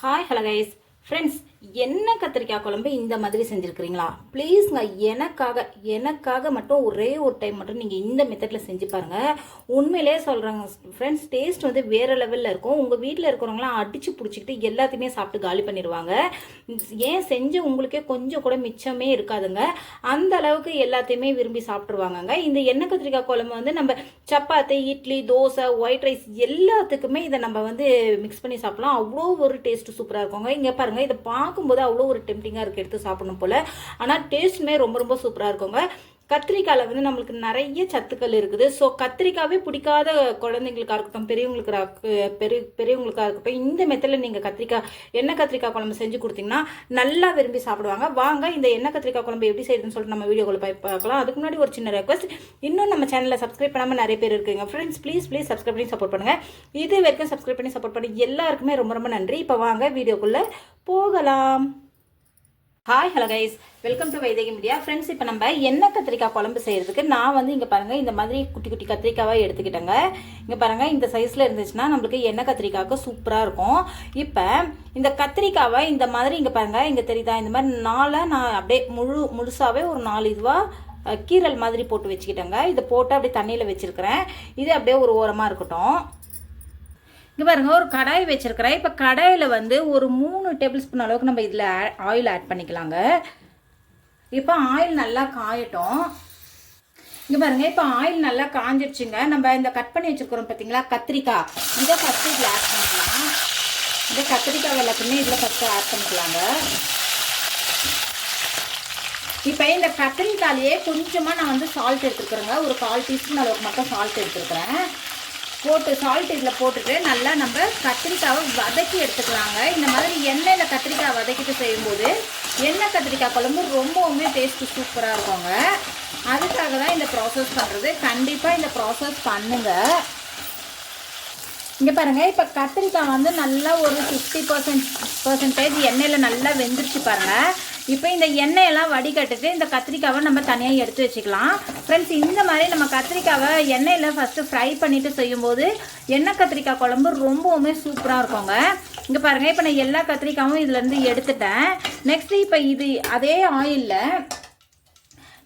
Hi hello guys friends என்ன கத்திரிக்காய் குழம்பு இந்த மாதிரி செஞ்சுருக்கிறீங்களா? ப்ளீஸ்ங்க எனக்காக எனக்காக மட்டும் ஒரே ஒரு டைம் மட்டும் நீங்கள் இந்த மெத்தடில் செஞ்சு பாருங்கள் உண்மையிலே சொல்கிறாங்க ஃப்ரெண்ட்ஸ் டேஸ்ட் வந்து வேறு லெவலில் இருக்கும். உங்கள் வீட்டில் இருக்கிறவங்களாம் அடித்து பிடிச்சிக்கிட்டு எல்லாத்தையுமே சாப்பிட்டு காலி பண்ணிடுவாங்க. ஏன் செஞ்சு உங்களுக்கே கொஞ்சம் கூட மிச்சமே இருக்காதுங்க. அந்த அளவுக்கு எல்லாத்தையுமே விரும்பி சாப்பிட்ருவாங்கங்க இந்த எண்ணெய் கத்திரிக்காய் குழம்பு வந்து நம்ம சப்பாத்தி இட்லி தோசை ஒயிட் ரைஸ் எல்லாத்துக்குமே இதை நம்ம வந்து மிக்ஸ் பண்ணி சாப்பிட்லாம். அவ்வளோ ஒரு டேஸ்ட்டு சூப்பராக இருக்குங்க. இங்கே பாருங்கள் இதை பா பார்க்கும்போது அவ்வளோ ஒரு டெம்டிங்காக இருக்குது எடுத்து சாப்பிடணும் போல். ஆனால் டேஸ்ட்டுமே ரொம்ப ரொம்ப சூப்பராக இருக்குங்க. கத்திரிக்காயில் வந்து நம்மளுக்கு நிறைய சத்துக்கள் இருக்குது. ஸோ கத்திரிக்காவே பிடிக்காத குழந்தைங்களுக்கா இருக்கட்டும் பெரியவங்களுக்கு பெரிய பெரியவங்களுக்காக இருக்கட்டும் இந்த மெத்தடில் நீங்கள் கத்திரிக்காய் எண்ணெய் கத்திரிக்காய் குழம்பு செஞ்சு கொடுத்தீங்கன்னா நல்லா விரும்பி சாப்பிடுவாங்க. வாங்க இந்த எண்ணெய் கத்திரிக்காய் குழம்பு எப்படி செய்யுதுன்னு சொல்லிட்டு நம்ம வீடியோக்குள்ள போய் பார்க்கலாம். அதுக்கு முன்னாடி ஒரு சின்ன ரெக்வஸ்ட் இன்னும் நம்ம சேனலில் சப்ஸ்கிரைப் பண்ணாமல் நிறைய பேர் இருக்குங்க. ஃப்ரெண்ட்ஸ் ப்ளீஸ் ப்ளீஸ் சப்ஸ்கிரைப் பண்ணி சப்போர்ட் பண்ணுங்கள் இது வரைக்கும் சப்ஸ்கிரைப் பண்ணி சப்போர்ட் பண்ணி எல்லாருக்குமே ரொம்ப ரொம்ப நன்றி. இப்போ வாங்க வீடியோக்குள்ளே போகலாம். Hi hello guys welcome to Vaidehi media friends இப்போ நம்ம எண்ணெய் கத்திரிக்காய் குழம்பு செய்கிறதுக்கு நான் வந்து இங்கே பாருங்கள் இந்த மாதிரி குட்டி குட்டி கத்திரிக்காவாக எடுத்துக்கிட்டேங்க. இங்கே பாருங்கள் இந்த சைஸில் இருந்துச்சுன்னா நம்மளுக்கு எண்ணெய் கத்திரிக்காய்க்கு சூப்பராக இருக்கும். இப்போ இந்த கத்திரிக்காவை இந்த மாதிரி இங்கே பாருங்கள் இங்கே தெரியுதா? இந்த மாதிரி நாளாக நான் அப்படியே முழு முழுசாகவே ஒரு நாலு இதுவாக கீரல் மாதிரி போட்டு வச்சுக்கிட்டேங்க. இதை போட்டு அப்படியே தண்ணியில் வச்சுருக்கிறேன். இது அப்படியே ஒரு ஓரமாக இருக்கட்டும். இங்கே பாருங்கள் ஒரு கடாய் வச்சுருக்கிறேன். இப்போ கடாயில் வந்து ஒரு மூணு டேபிள் ஸ்பூன் அளவுக்கு நம்ம இதில் ஆயில் ஆட் பண்ணிக்கலாங்க. இப்போ ஆயில் நல்லா காயட்டும். இங்கே பாருங்க இப்போ ஆயில் நல்லா காஞ்சிடுச்சுங்க நம்ம இந்த கட் பண்ணி வச்சுருக்குறோம் பார்த்தீங்களா கத்திரிக்காய். இதை ஃபஸ்ட்டு இதில் ஆட் பண்ணிக்கலாம். இந்த கத்திரிக்காய் எல்லாத்தையுமே இதில் ஃபஸ்ட்டு ஆட் பண்ணிக்கலாங்க. இப்போ இந்த கத்திரிக்காயிலேயே கொஞ்சமாக நான் வந்து சால்ட் எடுத்துருக்குறேங்க ஒரு கால் டீஸ்பூன் அளவுக்கு மட்டும் சால்ட் எடுத்துருக்குறேன் போட்டு சால்ட் இதில் போட்டுட்டு நல்லா நம்ம கத்திரிக்காவை வதக்கி எடுத்துக்கலாங்க. இந்த மாதிரி எண்ணெயில் கத்திரிக்காய் வதக்கிட்டு செய்யும்போது எண்ணெய் கத்திரிக்காய் குழம்பு ரொம்பவுமே டேஸ்ட்டு சூப்பராக இருக்குங்க. அதுக்காக தான் இந்த ப்ராசஸ் பண்ணுறது கண்டிப்பாக இந்த ப்ராசஸ் பண்ணுங்கள் இங்கே பாருங்கள் இப்போ கத்திரிக்காய் வந்து நல்லா ஒரு ஃபிஃப்டி பர்சன்ட் பர்சன்டேஜ் எண்ணெயில் நல்லா வெந்துருச்சு பாருங்கள் இப்போ இந்த எண்ணெயெல்லாம் வடிகட்டிட்டு இந்த கத்திரிக்காவை நம்ம தனியாக எடுத்து வச்சுக்கலாம். ஃப்ரெண்ட்ஸ் இந்த மாதிரி நம்ம கத்திரிக்காவை எண்ணெயில் ஃபஸ்ட்டு ஃப்ரை பண்ணிவிட்டு செய்யும்போது எண்ணெய் கத்திரிக்காய் குழம்பு ரொம்பவுமே சூப்பராக இருக்குங்க. இங்கே பாருங்கள் இப்போ நான் எல்லா கத்திரிக்காயும் இதுலேருந்து எடுத்துட்டேன். நெக்ஸ்ட்டு இப்போ இது அதே ஆயிலில்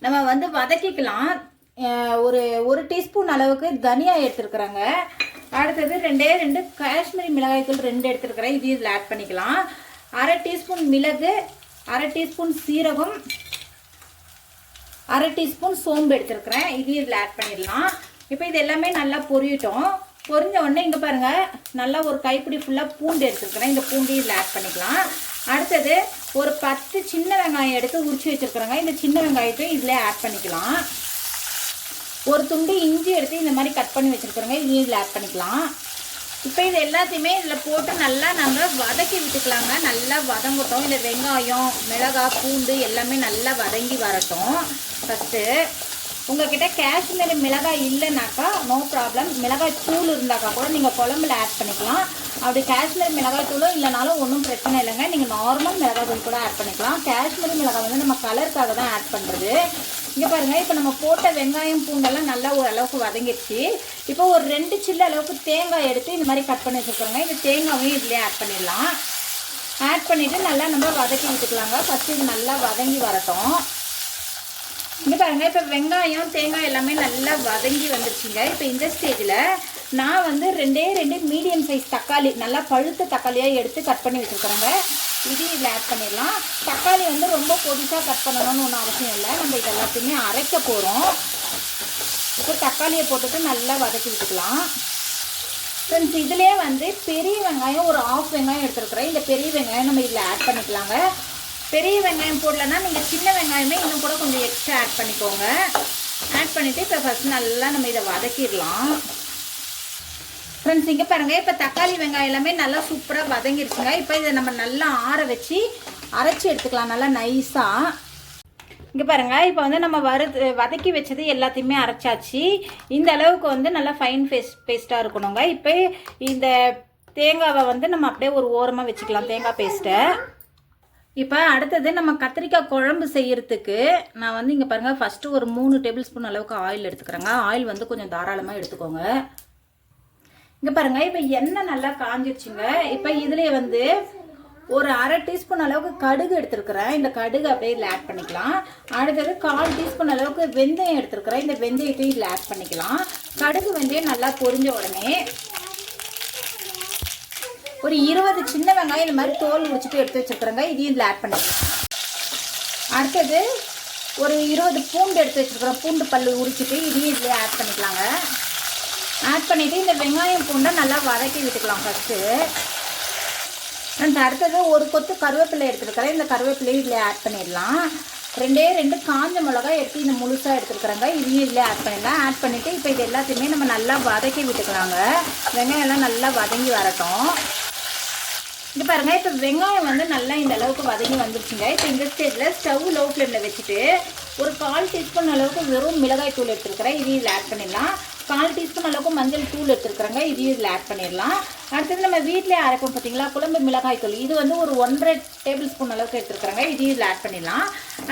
நம்ம வந்து வதக்கிக்கலாம். ஒரு ஒரு டீஸ்பூன் அளவுக்கு தனியா எடுத்துருக்குறாங்க. அடுத்தது ரெண்டே ரெண்டு காஷ்மீரி மிளகாய்த்தூள் ரெண்டு எடுத்துருக்குறேன். இது இதில் ஆட் பண்ணிக்கலாம். அரை டீஸ்பூன் மிளகு அரை டீஸ்பூன் சீரகம் அரை டீஸ்பூன் சோம்பு எடுத்துருக்குறேன். இது இதில் ஆட் பண்ணிடலாம். இப்போ இது எல்லாமே நல்லா பொரியட்டும். பொரிஞ்ச உடனே இங்கே பாருங்கள் நல்லா ஒரு கைப்பிடி ஃபுல்லாக பூண்டு எடுத்துருக்குறேன். இந்த பூண்டு இதில் ஆட் பண்ணிக்கலாம். அடுத்தது ஒரு பத்து சின்ன வெங்காயம் எடுத்து உரிச்சு வச்சுருக்குறேங்க. இந்த சின்ன வெங்காயத்தையும் இதில் ஆட் பண்ணிக்கலாம். ஒரு துண்டு இஞ்சி எடுத்து இந்த மாதிரி கட் பண்ணி வச்சுருக்குறேங்க. இதையும் இதில் ஆட் பண்ணிக்கலாம். இப்போ இது எல்லாத்தையுமே இதில் போட்டு நல்லா நம்ம வதக்கி விட்டுக்கலாங்க. நல்லா வதங்கட்டும். இந்த வெங்காயம் மிளகாய் பூண்டு எல்லாமே நல்லா வதங்கி வரட்டும். ஃபஸ்ட்டு உங்ககிட்ட காஷ்மீரி மிளகாய் இல்லைனாக்கா நோ ப்ராப்ளம் மிளகாய் தூள் இருந்தாக்கா கூட நீங்கள் குழம்புல ஆட் பண்ணிக்கலாம். அப்படி காஷ்மீரி மிளகாய் தூளும் இல்லைனாலும் ஒன்றும் பிரச்சனை இல்லைங்க. நீங்கள் நார்மல் மிளகாய் தூள் கூட ஆட் பண்ணிக்கலாம். காஷ்மீரி மிளகாய் வந்து நம்ம கலருக்காக தான் ஆட் பண்ணுறது இங்கே பாருங்கள் இப்போ நம்ம போட்ட வெங்காயம் பூண்டெல்லாம் நல்லா ஓரளவுக்கு வதங்கிடுச்சு. இப்போ ஒரு ரெண்டு சில்லு அளவுக்கு தேங்காய் எடுத்து இந்த மாதிரி கட் பண்ணி வச்சுருக்கோங்க. இந்த தேங்காவையும் இதுலேயே ஆட் பண்ணிடலாம். ஆட் பண்ணிவிட்டு நல்லா நம்ம வதக்கி விட்டுக்கலாங்க. ஃபஸ்ட்டு இது நல்லா வதங்கி வரட்டும். இங்கே பாருங்க இப்போ வெங்காயம் தேங்காய் எல்லாமே நல்லா வதங்கி வந்துருச்சுங்க. இப்போ இந்த ஸ்டேஜில் நான் வந்து ரெண்டே ரெண்டு மீடியம் சைஸ் தக்காளி நல்லா பழுத்த தக்காளியாக எடுத்து கட் பண்ணி வச்சுருக்குறேங்க இது இதில் ஆட் பண்ணிடலாம். தக்காளி வந்து ரொம்ப பொடிசாக கட் பண்ணணும்னு ஒன்றும் அவசியம் இல்லை. நம்ம இது எல்லாத்தையுமே அரைக்க போகிறோம் இப்போ தக்காளியை போட்டுட்டு நல்லா வதக்கி விட்டுக்கலாம். ஃப்ரெண்ட்ஸ் இதுலேயே வந்து பெரிய வெங்காயம் ஒரு ஆஃப் வெங்காயம் எடுத்துருக்குறேன். இந்த பெரிய வெங்காயம் நம்ம இதில் ஆட் பண்ணிக்கலாங்க. பெரிய வெங்காயம் போடலன்னா நீங்கள் சின்ன வெங்காயமே இன்னும் கூட கொஞ்சம் எக்ஸ்ட்ரா ஆட் பண்ணிக்கோங்க. ஆட் பண்ணிவிட்டு இப்போ ஃபஸ்ட் நல்லா நம்ம இதை வதக்கிடலாம். ஃப்ரெண்ட்ஸ் இங்கே பாருங்கள் இப்போ தக்காளி வெங்காயம் எல்லாமே நல்லா சூப்பராக வதங்கிருச்சுங்க. இப்போ இதை நம்ம நல்லா ஆற வச்சு அரைச்சி எடுத்துக்கலாம். நல்லா நைஸாக இங்கே பாருங்க. இப்போ வந்து நம்ம வறு வதக்கி வச்சது எல்லாத்தையுமே அரைச்சாச்சு. இந்த அளவுக்கு வந்து நல்லா ஃபைன் பேஸ்ட் பேஸ்ட்டாக இருக்கணுங்க. இப்போ இந்த தேங்காவை வந்து நம்ம அப்படியே ஒரு ஓரமாக வச்சுக்கலாம். தேங்காய் பேஸ்ட்டை இப்போ அடுத்தது நம்ம கத்திரிக்காய் குழம்பு செய்கிறதுக்கு நான் வந்து இங்கே பாருங்கள் ஃபஸ்ட்டு ஒரு மூணு டேபிள் ஸ்பூன் அளவுக்கு ஆயில் எடுத்துக்கிறேங்க. ஆயில் வந்து கொஞ்சம் தாராளமாக எடுத்துக்கோங்க. இங்கே பாருங்க இப்போ எண்ணெய் நல்லா காஞ்சிருச்சுங்க. இப்போ இதுலேயே வந்து ஒரு அரை டீஸ்பூன் அளவுக்கு கடுகு எடுத்துருக்கிறேன். இந்த கடுகு அப்படியே இதில் ஆட் பண்ணிக்கலாம். அடுத்தது கால் டீஸ்பூன் அளவுக்கு வெந்தயம் எடுத்துருக்கிறேன். இந்த வெந்தயத்தையும் இதில் ஆட் பண்ணிக்கலாம். கடுகு வெந்தயம் நல்லா பொரிஞ்ச உடனே ஒரு இருபது சின்ன வெங்காயம் இந்த மாதிரி தோல் உரிச்சிட்டு எடுத்து வச்சுருக்குறேங்க. இதையும் இதில் ஆட் பண்ணிக்கலாம். அடுத்தது ஒரு இருபது பூண்டு எடுத்து வச்சுருக்குறோம் பூண்டு பல் உரிச்சிட்டு இதையும் இதில் ஆட் பண்ணிக்கலாங்க. ஆட் பண்ணிவிட்டு இந்த வெங்காயம் பூண்டை நல்லா வதக்கி விட்டுக்கலாம் ஃபஸ்ட்டு அண்ட் அடுத்தது ஒரு கொத்து கருவேப்பிலை எடுத்துருக்கிறேன். இந்த கருவேப்பிலையும் இதில் ஆட் பண்ணிடலாம். ரெண்டே ரெண்டு காஞ்ச மிளகாய் எடுத்து இந்த முழுசாக எடுத்துருக்குறாங்க. இதையும் இதில் ஆட் பண்ணிடலாம் ஆட் பண்ணிவிட்டு இப்போ இது எல்லாத்தையுமே நம்ம நல்லா வதக்கி விட்டுக்கலாங்க. வெங்காயம் எல்லாம் நல்லா வதங்கி வரட்டும். இது பாருங்க இப்போ வெங்காயம் வந்து நல்லா இந்த அளவுக்கு வதங்கி வந்துருச்சுங்க. இப்போ இந்த ஸ்டேஜில் ஸ்டவ் லோ ஃப்ளேமில் வச்சுட்டு ஒரு கால் டீஸ்பூன் அளவுக்கு வெறும் மிளகாய் தூள் எடுத்துருக்கிறேன். இதையும் இதில் ஆட் பண்ணிடலாம். கால் டீஸ்பூன் அளவுக்கு மஞ்சள் தூள் எடுத்துருக்குறாங்க. இதையும் இதில் ஆட் பண்ணிடலாம். அடுத்தது நம்ம வீட்டிலே அரைப்போம் பார்த்தீங்களா? குழம்பு மிளகாய் தூள். இது வந்து ஒரு ஒன்றரை டேபிள் ஸ்பூன் அளவுக்கு எடுத்துருக்குறாங்க. இதையும் இதில் ஆட் பண்ணிடலாம்.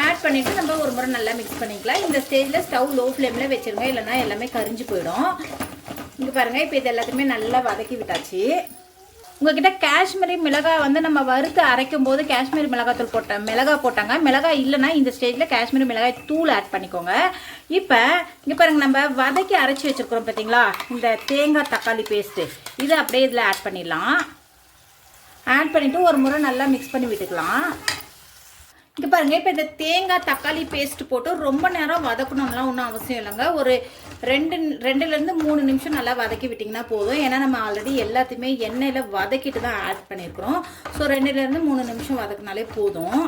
ஆட் பண்ணிவிட்டு நம்ம ஒரு முறை நல்லா மிக்ஸ் பண்ணிக்கலாம். இந்த ஸ்டேஜில் ஸ்டவ் லோ ஃப்ளேமில் வச்சுருங்க. இல்லைன்னா எல்லாமே கரிஞ்சு போயிடும். இங்கே பாருங்கள் இப்போ இது எல்லாத்தையுமே நல்லா வதக்கி விட்டாச்சு. உங்ககிட்ட காஷ்மீரி மிளகாய் வந்து நம்ம வறுத்து அரைக்கும் போது காஷ்மீரி மிளகாத்தூள் போட்ட மிளகாய் போட்டாங்க. மிளகாய் இல்லைன்னா இந்த ஸ்டேஜில் காஷ்மீரி மிளகாய் தூள் ஆட் பண்ணிக்கோங்க. இப்போ இங்கே பாருங்க நம்ம வதக்கி அரைச்சி வச்சுருக்குறோம் பார்த்தீங்களா இந்த தேங்காய் தக்காளி பேஸ்ட்டு இது அப்படியே இதில் ஆட் பண்ணிடலாம். ஆட் பண்ணிவிட்டு ஒரு முறை நல்லா மிக்ஸ் பண்ணி விட்டுக்கலாம். இங்கே பாருங்க இப்போ இந்த தேங்காய் தக்காளி பேஸ்ட் போட்டு ரொம்ப நேரம் வதக்கணும்லாம் ஒன்றும் அவசியம் இல்லைங்க. ஒரு ரெண்டு ரெண்டுலேருந்து மூணு நிமிஷம் நல்லா வதக்கி விட்டிங்கன்னா போதும். ஏன்னா நம்ம ஆல்ரெடி எல்லாத்தையுமே எண்ணெயில் வதக்கிட்டு தான் ஆட் பண்ணியிருக்கிறோம். ஸோ ரெண்டுலேருந்து மூணு நிமிஷம் வதக்குனாலே போதும்.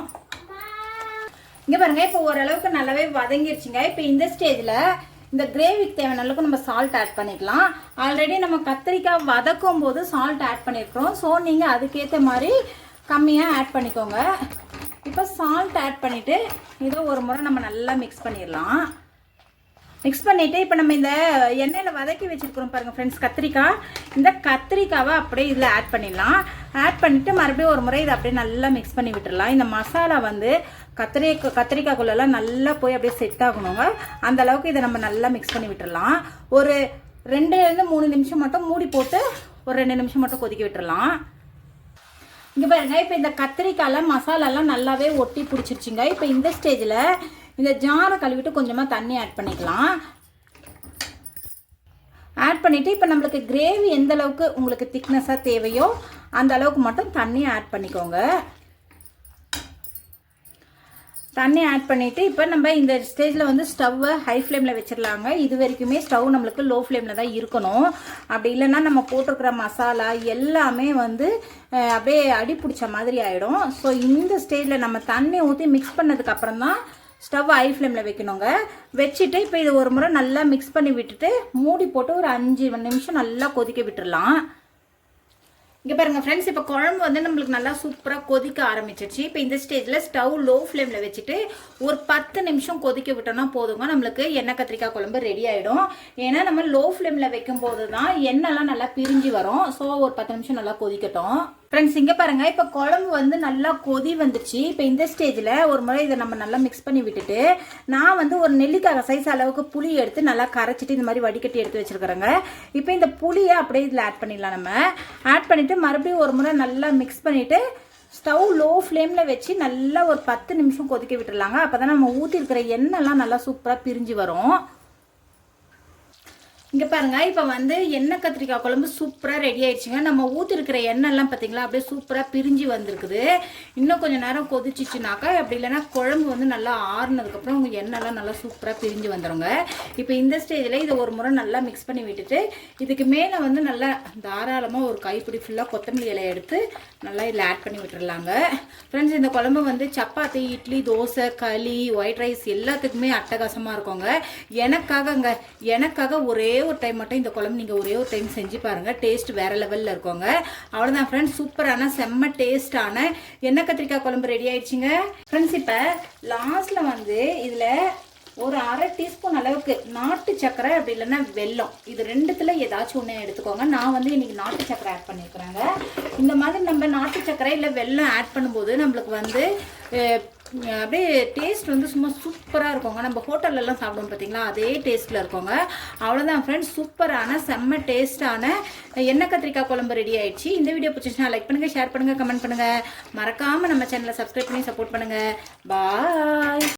இங்கே பாருங்க இப்போ ஓரளவுக்கு நல்லாவே வதங்கிருச்சுங்க. இப்போ இந்த ஸ்டேஜில் இந்த கிரேவிக்கு தேவையான அளவுக்கு நம்ம சால்ட் ஆட் பண்ணிக்கலாம். ஆல்ரெடி நம்ம கத்திரிக்காய் வதக்கும் போது சால்ட் ஆட் பண்ணியிருக்கிறோம். ஸோ நீங்கள் அதுக்கேற்ற மாதிரி கம்மியாக ஆட் பண்ணிக்கோங்க. இப்போ சால்ட் ஆட் பண்ணிவிட்டு இதோ ஒரு முறை நம்ம நல்லா மிக்ஸ் பண்ணிடலாம். மிக்ஸ் பண்ணிவிட்டு இப்போ நம்ம இந்த எண்ணெயில் வதக்கி வச்சுருக்கிறோம் பாருங்கள் ஃப்ரெண்ட்ஸ் கத்திரிக்காய். இந்த கத்திரிக்காவை அப்படியே இதில் ஆட் பண்ணிடலாம். ஆட் பண்ணிவிட்டு மறுபடியும் ஒரு முறை இதை அப்படியே நல்லா மிக்ஸ் பண்ணி விட்டுடலாம். இந்த மசாலா வந்து கத்திரிக்காய் கத்திரிக்காய்க்குள்ளெல்லாம் நல்லா போய் அப்படியே செட் ஆகணுங்க. அந்தளவுக்கு இதை நம்ம நல்லா மிக்ஸ் பண்ணி விட்டுடலாம். ஒரு ரெண்டுலேருந்து மூணு நிமிஷம் மட்டும் மூடி போட்டு ஒரு ரெண்டு நிமிஷம் மட்டும் கொதிக்க விட்டுடலாம். இங்கே பாருங்க இப்போ இந்த கத்திரிக்காயில மசாலாலாம் நல்லாவே ஒட்டி பிடிச்சிருச்சுங்க. இப்போ இந்த ஸ்டேஜில் இந்த ஜாரை கழுவிட்டு கொஞ்சமாக தண்ணி ஆட் பண்ணிக்கலாம். ஆட் பண்ணிவிட்டு இப்போ நம்மளுக்கு கிரேவி எந்த அளவுக்கு உங்களுக்கு திக்னஸாக தேவையோ அந்த அளவுக்கு மட்டும் தண்ணி ஆட் பண்ணிக்கோங்க. தண்ணி ஆட் பண்ணிவிட்டு இப்போ நம்ம இந்த ஸ்டேஜில் வந்து ஸ்டவ்வை ஹை ஃப்ளேமில் வச்சிடலாங்க. இது வரைக்குமே ஸ்டவ் நம்மளுக்கு லோ ஃப்ளேமில் தான் இருக்கணும். அப்படி இல்லைன்னா நம்ம போட்டிருக்கிற மசாலா எல்லாமே வந்து அப்படியே அடி பிடிச்ச மாதிரி ஆகிடும் ஸோ இந்த ஸ்டேஜில் நம்ம தண்ணி ஊற்றி மிக்ஸ் பண்ணதுக்கப்புறம் தான் ஸ்டவ் ஹை ஃப்ளேமில் வைக்கணுங்க. வச்சுட்டு இப்போ இது ஒரு முறை நல்லா மிக்ஸ் பண்ணி விட்டுட்டு மூடி போட்டு ஒரு அஞ்சு நிமிஷம் நல்லா கொதிக்க விட்டுடலாம் இங்கே பாருங்க ஃப்ரெண்ட்ஸ் இப்போ குழம்பு வந்து நம்மளுக்கு நல்லா சூப்பராக கொதிக்க ஆரம்பிச்சிருச்சு. இப்போ இந்த ஸ்டேஜில் ஸ்டவ் லோ ஃப்ளேமில் வச்சுட்டு ஒரு பத்து நிமிஷம் கொதிக்க விட்டோம்னா போதுங்க. நம்மளுக்கு எண்ணெய் கத்திரிக்காய் குழம்பு ரெடி ஆகிடும் ஏன்னா நம்ம லோ ஃப்ளேமில் வைக்கும் போது தான் எண்ணெய்லாம் நல்லா பிரிஞ்சு வரும். ஸோ ஒரு பத்து நிமிஷம் நல்லா கொதிக்கட்டும். ஃப்ரெண்ட்ஸ் இங்கே பாருங்கள் இப்போ குழம்பு வந்து நல்லா கொதி வந்துருச்சு. இப்போ இந்த ஸ்டேஜில் ஒரு முறை இதை நம்ம நல்லா மிக்ஸ் பண்ணி விட்டுட்டு நான் வந்து ஒரு நெல்லிக்காய் சைஸ் அளவுக்கு புளி எடுத்து நல்லா கரைச்சிட்டு இந்த மாதிரி வடிகட்டி எடுத்து வச்சிருக்கிறேங்க. இப்போ இந்த புளியை அப்படியே இதில் ஆட் பண்ணிடலாம் நம்ம. ஆட் பண்ணிவிட்டு மறுபடியும் ஒரு முறை நல்லா மிக்ஸ் பண்ணிவிட்டு ஸ்டவ் லோ ஃப்ளேமில் வச்சு நல்லா ஒரு பத்து நிமிஷம் கொதிக்க விட்டுறலாங்க அப்போ தான் நம்ம ஊற்றிருக்கிற எண்ணெய்லாம் நல்லா சூப்பராக பிரிஞ்சு வரும். இங்கே பாருங்கள் இப்போ வந்து எண்ணெய் கத்திரிக்காய் குழம்பு சூப்பராக ரெடி ஆயிடுச்சுங்க. நம்ம ஊற்றிருக்கிற எண்ணெய்லாம் பார்த்தீங்களா அப்படியே சூப்பராக பிரிஞ்சு வந்திருக்குது. இன்னும் கொஞ்சம் நேரம் கொதிச்சிச்சுனாக்கா அப்படி இல்லைன்னா குழம்பு வந்து நல்லா ஆறுனதுக்கப்புறம் உங்கள் எண்ணெய்லாம் நல்லா சூப்பராக பிரிஞ்சு வந்துடுங்க இப்போ இந்த ஸ்டேஜில் இதை ஒரு முறை நல்லா மிக்ஸ் பண்ணி விட்டுட்டு இதுக்கு மேலே வந்து நல்லா தாராளமாக ஒரு கைப்பிடி ஃபுல்லாக கொத்தமல்லி இலையை எடுத்து நல்லா இதில் ஆட் பண்ணி விட்டுடலாங்க ஃப்ரெண்ட்ஸ் இந்த குழம்பு வந்து சப்பாத்தி இட்லி தோசை களி ஒயிட் ரைஸ் எல்லாத்துக்குமே அட்டகாசமாக இருக்குங்க. எனக்காகங்க எனக்காக ஒரே ஒரு டைம் மட்டும் இந்த குழம்பு நீங்கள் ஒரே ஒரு டைம் செஞ்சு பாருங்கள் டேஸ்ட் வேறு லெவலில் இருக்கோங்க. அவ்வளோதான் ஃப்ரெண்ட்ஸ் சூப்பரான செம்ம டேஸ்டான எண்ணெய் கத்திரிக்காய் குழம்பு ரெடி ஆயிடுச்சுங்க. ஃப்ரெண்ட்ஸ் இப்போ லாஸ்ட்டில் வந்து இதில் ஒரு அரை டீஸ்பூன் அளவுக்கு நாட்டு சக்கரை அப்படி இல்லைன்னா வெல்லம். இது ரெண்டுத்தில் ஏதாச்சும் ஒன்று எடுத்துக்கோங்க. நான் வந்து இன்னைக்கு நாட்டு சக்கரை ஆட் பண்ணியிருக்கிறேங்க இந்த மாதிரி நம்ம நாட்டு சக்கரை இல்லை வெல்லம் ஆட் பண்ணும்போது நம்மளுக்கு வந்து அப்படியே டேஸ்ட் வந்து சும்மா சூப்பராக இருக்குங்க. நம்ம ஹோட்டல்லலாம் சாப்பிடுவோம் பார்த்தீங்களா அதே டேஸ்ட்டில் இருக்கோங்க. அவ்வளோதான் ஃப்ரெண்ட்ஸ் சூப்பரான செம்ம டேஸ்டான எண்ணெய் கத்திரிக்காய் குழம்பு ரெடி ஆயிடுச்சு. இந்த வீடியோ பிடிச்சிச்சுன்னா லைக் பண்ணுங்கள் ஷேர் பண்ணுங்கள் கமெண்ட் பண்ணுங்கள் மறக்காமல் நம்ம சேனலை சப்ஸ்கிரைப் பண்ணி சப்போர்ட் பண்ணுங்கள் பாய்